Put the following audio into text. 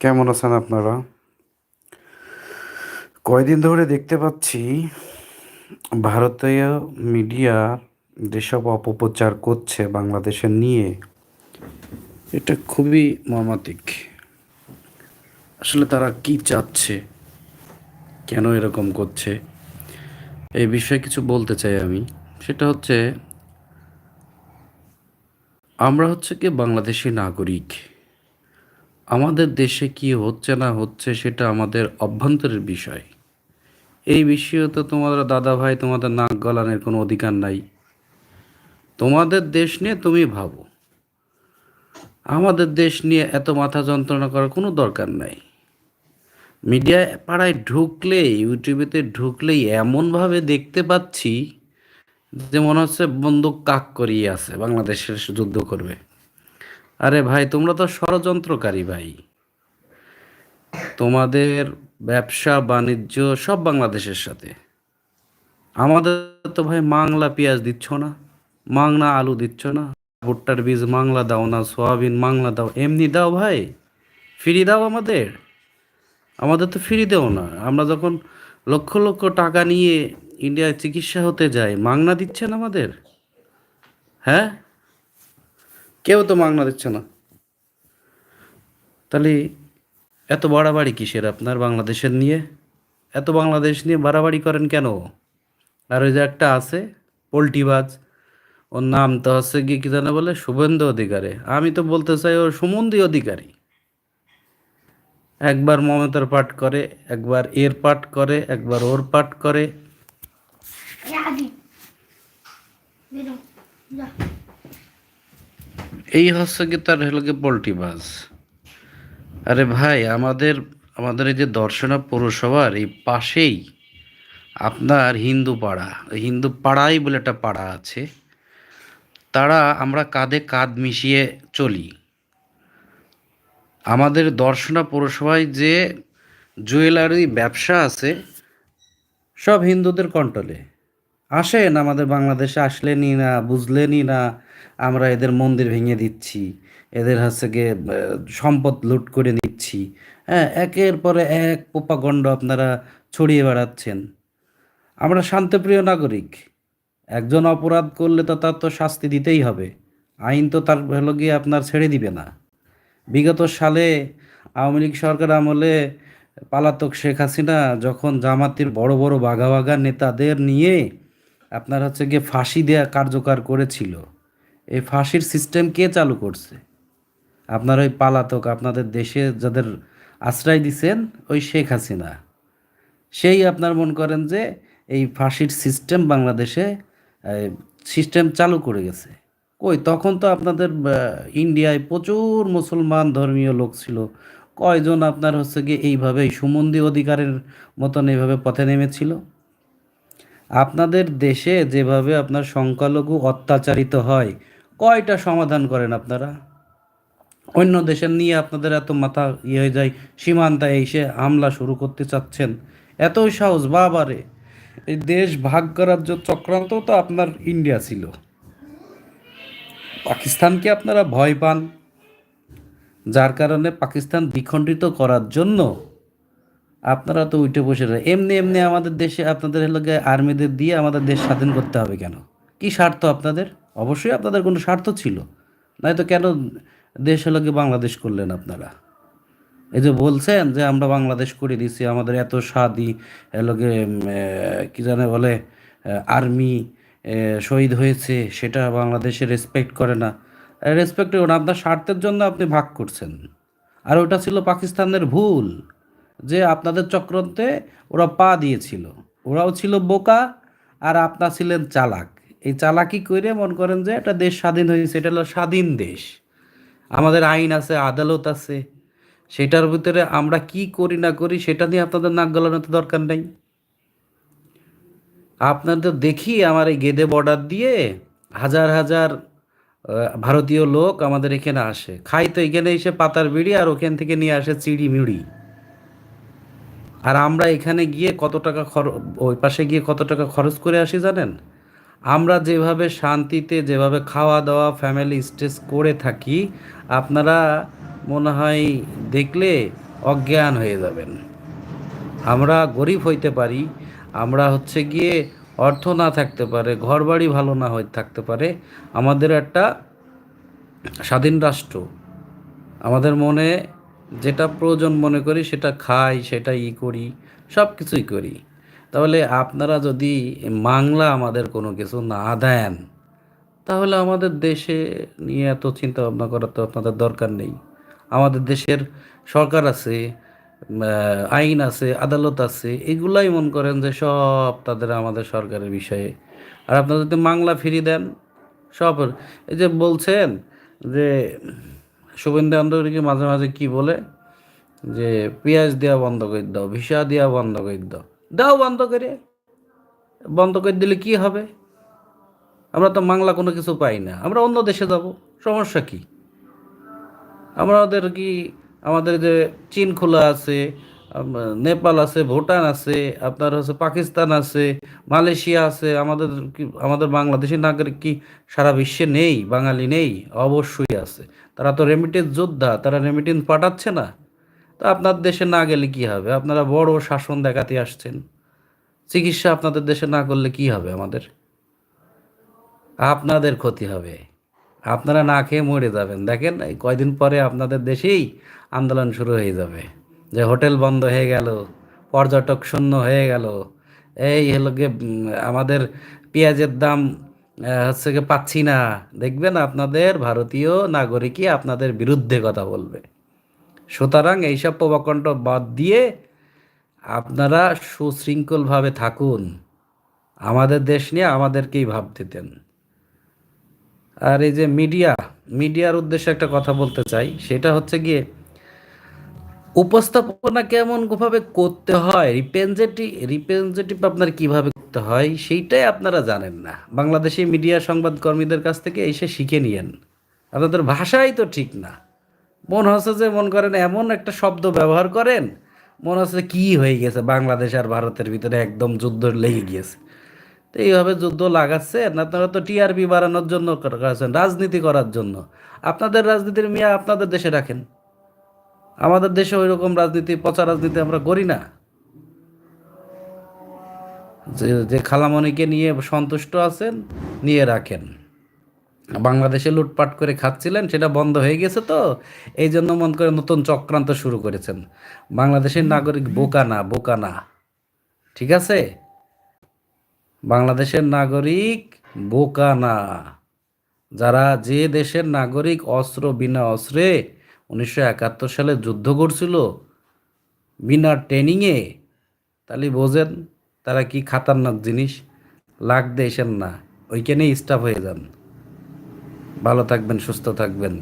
কেমন আছেন আপনারা? কয়দিন ধরে দেখতে পাচ্ছি ভারতীয় মিডিয়া যেসব অপপ্রচার করছে বাংলাদেশের নিয়ে, এটা খুবই মর্মাতিক আসলে তারা কি চাচ্ছে? কেন এরকম করছে? এই বিষয়ে কিছু বলতে চাই আমি। সেটা হচ্ছে, আমরা হচ্ছে কি বাংলাদেশি নাগরিক। আমাদের দেশে কি হচ্ছে না হচ্ছে সেটা আমাদের অভ্যন্তরের বিষয়। এই বিষয়ে তো তোমাদের দাদা ভাই তোমাদের নাক গলানোর কোনো অধিকার নাই। তোমাদের দেশ নিয়ে তুমি ভাবো। আমাদের দেশ নিয়ে এত মাথা যন্ত্রণা করার কোনো দরকার নাই। মিডিয়া পাড়ায় ঢুকলে, ইউটিউবেতে ঢুকলেই এমনভাবে দেখতে পাচ্ছি যে মনে হচ্ছে বন্দুক কাক করিয়ে আছে, বাংলাদেশের যুদ্ধ করবে। আরে ভাই, তোমরা তো ষড়যন্ত্রকারী ভাই। তোমাদের ব্যবসা, বাণিজ্য সব বাংলাদেশের সাথে। আমাদের তো ভাই মাংলা পেঁয়াজ দিচ্ছ না মাংনা আলু দিচ্ছ না, ভুট্টার বীজ মাংলা দাও না, সোয়াবিন মাংলা দাও, এমনি দাও ভাই ফ্রি দাও আমাদের। আমাদের তো ফ্রি দেও না। আমরা যখন লক্ষ লক্ষ টাকা নিয়ে ইন্ডিয়ায় চিকিৎসা হতে যাই মাংনা দিচ্ছেন আমাদের? হ্যাঁ? কেউ তো মাংনা দিচ্ছে না। তাহলে এত বাড়াবাড়ি কিসের আপনার বাংলাদেশের নিয়ে? এত বাংলাদেশ নিয়ে বাড়াবাড়ি করেন কেন? আর ওই যে একটা আছে পোল্ট্রিবাজ ওর নাম তো হচ্ছে কি কি জানে বলে? শুভেন্দু অধিকারী। আমি তো বলতে চাই ও সুমন্দি অধিকারী। একবার মমতার পাঠ করে, একবার এর পাঠ করে, একবার ওর পাঠ করে। এই হচ্ছে কি তার হলো কি পোল্ট্রিবাজ আরে ভাই, আমাদের আমাদের এই যে দর্শনা পৌরসভার এই পাশেই আপনার হিন্দু পাড়া, হিন্দু পাড়াই বলে একটা পাড়া আছে। তারা আমরা কাঁধে কাঁধ মিশিয়ে চলি। আমাদের দর্শনা পৌরসভায় যে জুয়েলারি ব্যবসা আছে, সব হিন্দুদের কন্ট্রোলে। আসেন, আমাদের বাংলাদেশে আসলেনই না বুঝলেনই না, আমরা এদের মন্দির ভেঙে দিচ্ছি, এদের হচ্ছে গিয়ে সম্পদ লুট করে নিচ্ছি। হ্যাঁ একের পরে এক পোপাগণ্ড আপনারা ছড়িয়ে বেড়াচ্ছেন। আমরা শান্তপ্রিয় নাগরিক, একজন অপরাধ করলে তো তার তো শাস্তি দিতেই হবে, আইন তো তার হলো গিয়ে আপনার ছেড়ে দিবে না। বিগত সালে আওয়ামী লীগ সরকার আমলে পালাতক শেখ হাসিনা যখন জামাতির বড় বড় বাঘা বাঘা নেতাদের নিয়ে আপনার হচ্ছে গিয়ে ফাঁসি দেয়া কার্যকর করেছিল। এই ফাঁসির সিস্টেম কে চালু করছে? আপনার ওই পালাতক, আপনাদের দেশে যাদের আশ্রয় দিছেন, ওই শেখ হাসিনা। সেই আপনার মন করেন যে এই ফাঁসির সিস্টেম বাংলাদেশে সিস্টেম চালু করে গেছে। কই, তখন তো আপনাদের ইন্ডিয়ায় প্রচুর মুসলমান ধর্মীয় লোক ছিল। কয়জন আপনার হচ্ছে গিয়ে এইভাবে এই সুমন্দি অধিকারের মতন এইভাবে পথে নেমেছিল? আপনাদের দেশে যেভাবে আপনার সংখ্যালঘু অত্যাচারিত হয়, কয়টা সমাধান করেন আপনারা? অন্য দেশের নিয়ে আপনাদের এত মাথা ইয়ে হয়ে যায়, সীমান্তায় এসে হামলা শুরু করতে চাচ্ছেন, এতই সাহস, বাবারে! এই দেশ ভাগ করার যে চক্রান্ত, তো আপনার ইন্ডিয়া ছিল। পাকিস্তানকে আপনারা ভয় পান? যার কারণে পাকিস্তান দ্বিখণ্ডিত করার জন্য আপনারা তো উঠে বসে এমনি এমনি আমাদের দেশে আপনাদের হলো গিয়ে আর্মিদের দিয়ে আমাদের দেশ স্বাধীন করতে হবে কেন? কি স্বার্থ আপনাদের? অবশ্যই আপনাদের কোনো স্বার্থ ছিল। নয়তো কেন দেশ হলো গিয়ে বাংলাদেশ করলেন আপনারা? এই যে বলছেন যে আমরা বাংলাদেশ করে দিছি আমাদের এত স্বাদই এলোকে কি জানে বলে আর্মি শহীদ হয়েছে, সেটা বাংলাদেশে রেসপেক্ট করে না। রেসপেক্ট না, আপনার স্বার্থের জন্য আপনি ভাগ করছেন। আর ওটা ছিল পাকিস্তানের ভুল। যে আপনাদের চক্রান্তে ওরা পা দিয়েছিল। ওরাও ছিল বোকা আর আপনার ছিলেন চালাক। এই চালাকি করে মন করেন যে একটা দেশ স্বাধীন হয়েছে এটা হলো স্বাধীন দেশ। আমাদের আইন আছে, আদালত আছে, সেটার ভিতরে আমরা কি করি না করি সেটা নিয়ে আপনাদের নাক গলানোর তো দরকার নেই। আপনাদের দেখি আমার এই গেদে বর্ডার দিয়ে হাজার হাজার ভারতীয় লোক আমাদের এখানে আসে। খাই তো এখানে এসে পাতার বিড়ি আর ওখান থেকে নিয়ে আসে চিড়ি মিড়ি আর আমরা এখানে গিয়ে কত টাকা খরচ ওই পাশে গিয়ে কত টাকা খরচ করে আসি জানেন? আমরা যেভাবে শান্তিতে, যেভাবে খাওয়া দাওয়া ফ্যামিলি স্টেজ করে থাকি, আপনারা মনে হয় দেখলে অজ্ঞান হয়ে যাবেন। আমরা গরিব হইতে পারি, আমরা হচ্ছে গিয়ে অর্থ না থাকতে পারে ঘর বাড়ি ভালো না হয়ে থাকতে পারে, আমাদের একটা স্বাধীন রাষ্ট্র। আমাদের মনে যেটা প্রয়োজন মনে করি, সেটা খাই, সেটা ই করি সব কিছুই করি। তাহলে আপনারা যদি বাংলা আমাদের কোনো কিছু না দেন, তাহলে আমাদের দেশে নিয়ে এত চিন্তা ভাবনা করার তো আপনাদের দরকার নেই। আমাদের দেশের সরকার আছে আইন আছে, আদালত আছে, এগুলাই মন করেন যে সব তাদের আমাদের সরকারের বিষয়ে। আর আপনারা যদি বাংলা ফিরিয়ে দেন, সব এই যে বলছেন যে শুভেন্দু অন্ধকারীকে মাঝে মাঝে কি বলে? যে, পেঁয়াজ দেওয়া বন্ধ করে দাও, ভিসা দেওয়া বন্ধ করে দাও। দাও বন্ধ করে। বন্ধ করে দিলে কি হবে? আমরা তো বাংলা কোনো কিছু পাই না। আমরা অন্য দেশে যাব। সমস্যা কি? আমাদের কি, আমাদের যে চীন খোলা আছে নেপাল আছে, ভুটান আছে, আপনার হচ্ছে পাকিস্তান আছে, মালয়েশিয়া আছে, আমাদের কি, আমাদের বাংলাদেশের নাগরিক কি সারা বিশ্বে নেই? বাঙালি নেই? অবশ্যই। তারা তো রেমিটেন্স যোদ্ধা, তারা রেমিটেন্স পাঠাচ্ছে না। তা আপনার দেশে না গেলে কি হবে? আপনারা বড় শাসন দেখাতে আসছেন। চিকিৎসা আপনাদের দেশে না করলে কি হবে আমাদের? আপনাদের ক্ষতি হবে। আপনারা না খেয়ে মরে যাবেন। দেখেন, এই কয়দিন পরে আপনাদের দেশেই আন্দোলন শুরু হয়ে যাবে। যে হোটেল বন্ধ হয়ে গেল, পর্যটক শূন্য হয়ে গেল। এই হলো আমাদের পেঁয়াজের দাম হচ্ছে কি পাচ্ছি না। দেখবেন আপনাদের ভারতীয় নাগরিকই আপনাদের বিরুদ্ধে কথা বলবে। সুতরাং এইসব প্রবাকণ্ড বাদ দিয়ে আপনারা সুশৃঙ্খলভাবে থাকুন। আমাদের দেশ নিয়ে আমাদেরকেই ভাবতে দেন। আর এই যে মিডিয়া, মিডিয়ার উদ্দেশ্যে একটা কথা বলতে চাই, সেটা হচ্ছে গিয়ে উপস্থাপনা কেমন ভাবে করতে হয় রিপ্রেজেন্টেটিভ রিপ্রেজেন্টেটিভ আপনার কীভাবে করতে হয়, সেইটাই আপনারা জানেন না। বাংলাদেশি মিডিয়া সংবাদকর্মীদের কাছ থেকে এসে শিখে নিয়েন। আপনাদের ভাষাই তো ঠিক না। মনে হচ্ছে যে, মন করেন, এমন একটা শব্দ ব্যবহার করেন, মনে হচ্ছে কি হয়ে গেছে? বাংলাদেশ আর ভারতের ভিতরে একদম যুদ্ধ লেগে গিয়েছে। তো এইভাবে যুদ্ধ লাগাচ্ছেন আপনারা তো টিআরপি বাড়ানোর জন্য করেছেন, রাজনীতি করার জন্য। আপনাদের রাজনীতির মিয়া আপনাদের দেশে রাখেন। আমাদের দেশে ওই রকম রাজনীতি পচা রাজনীতি আমরা করি না। যে যে খালামণিকে নিয়ে সন্তুষ্ট আছেন, নিয়ে রাখেন। বাংলাদেশে লুটপাট করে খাচ্ছিলেন, সেটা বন্ধ হয়ে গেছে তো এই জন্য মন করে নতুন চক্রান্ত শুরু করেছেন। বাংলাদেশের নাগরিক বোকা না বোকা না। ঠিক আছে? বাংলাদেশের নাগরিক বোকা না। যারা যে দেশের নাগরিক, অস্ত্র বিনা অস্ত্রে উনিশশো একাত্তর সালে যুদ্ধ করছিল, বিনা ট্রেনিংয়ে তাহলে বোঝেন তারা কি খাতারনাক জিনিস? লাগ দেশেন না, ওইখানেই স্টাফ হয়ে যান। ভালো থাকবেন, সুস্থ থাকবেন।